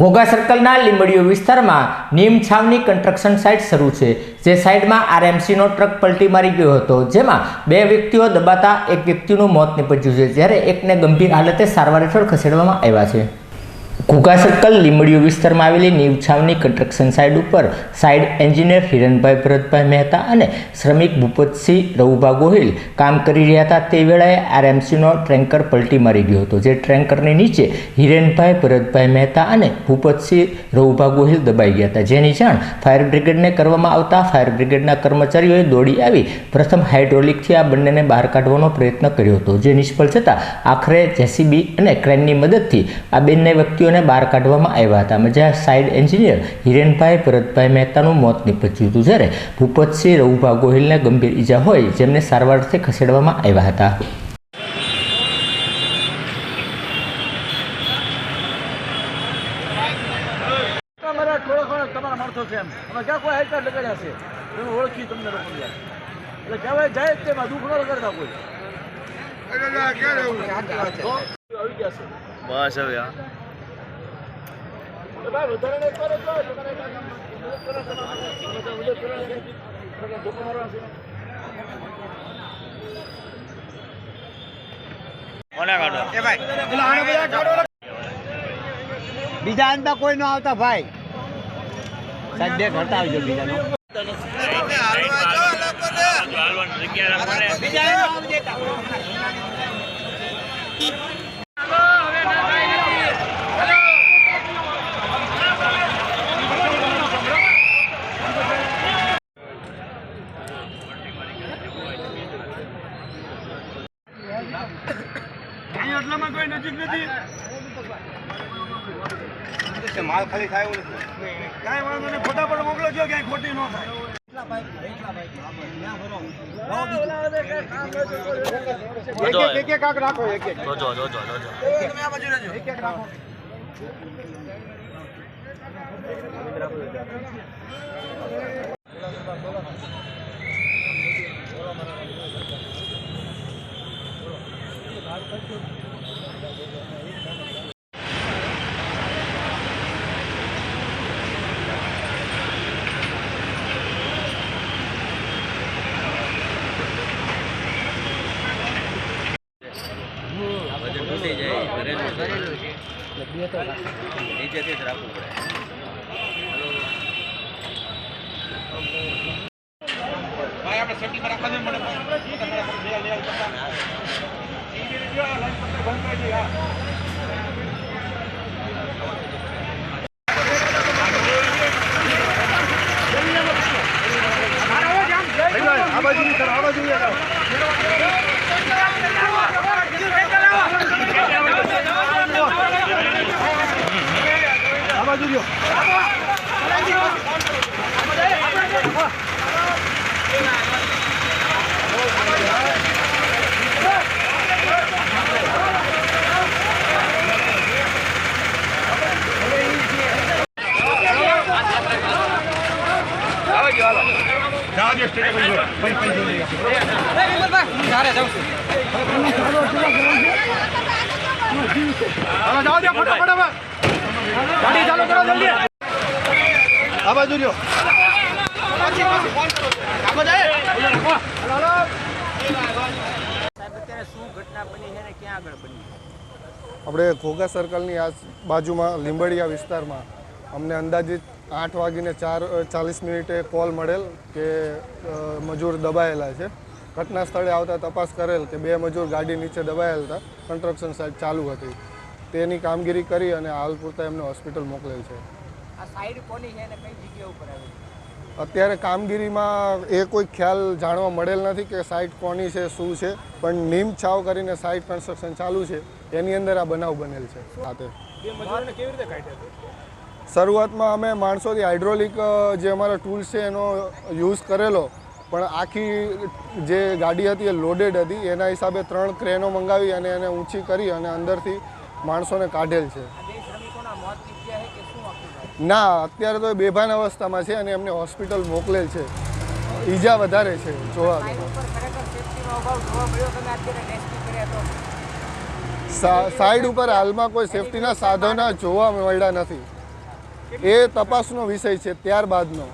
ઘોઘા સર્કલના લીંબડીઓ વિસ્તારમાં નીમ છાવની construction site શરૂ છે, જે સાઇટમાં આરએમસીનો ટ્રક પલટી મારી ગયો હતો, જેમાં બે વ્યક્તિઓ દબાતા એક વ્યક્તિનું મોત નીપજ્યું છે, જ્યારે એકને ગંભીર હાલતે સારવાર હેઠળ ખસેડવામાં આવ્યા છે. ઘોઘા સર્કલ, લીંબડીઓ વિસ્તારમાં આવેલી નીવ છાવની કન્સ્ટ્રક્શન સાઇટ ઉપર સાઇડ એન્જિનિયર હિરણભાઈ ભરતભાઈ મહેતા અને શ્રમિક ભૂપતસિંહ રવુભા ગોહિલ કામ કરી રહ્યા હતા. તે વેળાએ આરએમસીનો ટ્રેન્કર પલટી મારી ગયો હતો, જે ટ્રેન્કરની નીચે હિરેનભાઈ ભરતભાઈ મહેતા અને ભૂપતસિંહ રવુભા ગોહિલ દબાઈ ગયા હતા. જેની જાણ ફાયર બ્રિગેડને કરવામાં આવતા ફાયર બ્રિગેડના કર્મચારીઓએ દોડી આવી પ્રથમ હાઇડ્રોલિકથી આ બંનેને બહાર કાઢવાનો પ્રયત્ન કર્યો હતો. જે નિષ્ફળ જતાં આખરે જેસીબી અને ક્રેનની મદદથી આ બંને વ્યક્તિઓને બહાર કાઢવામાં આવ્યા હતા. જ્યાં સાઇડ એન્જિનિયર હિરેનભાઈ ભરતભાઈ મહેતાનું મોત નીપજ્યું હતું. જ્યારે ભૂપતસિંહ રઘુભા ગોહિલને ગંભીર ઈજા હોય જેમને સારવારથી ખસેડવામાં આવ્યા હતા. તમારા થોડો ઘણો તમારા માણસો છે એમ. અમે ક્યાં કોઈ હાઈકાર લગાડ્યા છે? તમે ઓળખી તમને લોકો એટલે કહેવાય જાય તેમાં દુઃખ ન લગાડતા કોઈ. આવી ગયા છે. બસ હવે બીજા અંતમાં કોઈ ન આવતા ભાઈ. સાહેબ બે ઘરતા આવજો બીજાનો હાલવાની આટલામાં કોઈ નજીક નથી. માલ ખાલી થાય એવું નથી. કાંઈ વાંધો નહીં ફટાફટ મોકલો છો ક્યાંય ખોટી ન થાય. એક એક કાક રાખો એક એક જોજો જોજો જોજો એક. એક રાખો બધું તૂટી નીચેથી જ રાખવું પડે આ બાજુ સર આ બાજુ આ બાજુ રહ્યો હાલો જાઓ જાઓ ફટાફટ હવે. ગાડી ચાલુ કરો જલ્દી. આ બાજુ રહ્યો. આપણે ઘોઘા સર્કલની આ બાજુમાં લીંબડિયા વિસ્તારમાં અમને અંદાજિત આઠ વાગીને ચાર ચાલીસ મિનિટે કોલ મળેલ કે મજૂર દબાયેલા છે. ઘટના સ્થળે આવતા તપાસ કરેલ કે બે મજૂર ગાડી નીચે દબાયેલ હતા. કન્સ્ટ્રક્શન સાઇટ ચાલુ હતી. તેની કામગીરી કરી અને હાલ પૂરતા એમને હોસ્પિટલ મોકલેલ છે. આ સાઈડ કોની છે અને કઈ જગ્યા ઉપર આવી? અત્યારે કામગીરીમાં એ કોઈ ખ્યાલ જાણવા મળેલ નથી કે સાઇટ કોની છે શું છે. પણ નીમ છાવ કરીને સાઇટ કન્સ્ટ્રક્શન ચાલુ છે. એની અંદર આ બનાવ બનેલ છે. સાથે. શરૂઆતમાં અમે માણસોથી હાઇડ્રોલિક જે અમારા ટૂલ્સ છે એનો યુઝ કરેલો. પણ આખી જે ગાડી હતી એ લોડેડ હતી. એના હિસાબે ત્રણ ક્રેનો મંગાવી અને એને ઊંચી કરી અને અંદરથી માણસોને કાઢેલ છે. ના અત્યારે તો એ બેભાન અવસ્થામાં છે અને એમને હોસ્પિટલ મોકલેલ છે. ઈજા વધારે છે જોવા સાઈડ ઉપર હાલમાં કોઈ સેફટીના સાધનો જોવા મળ્યા નથી. એ તપાસનો વિષય છે ત્યારબાદનો.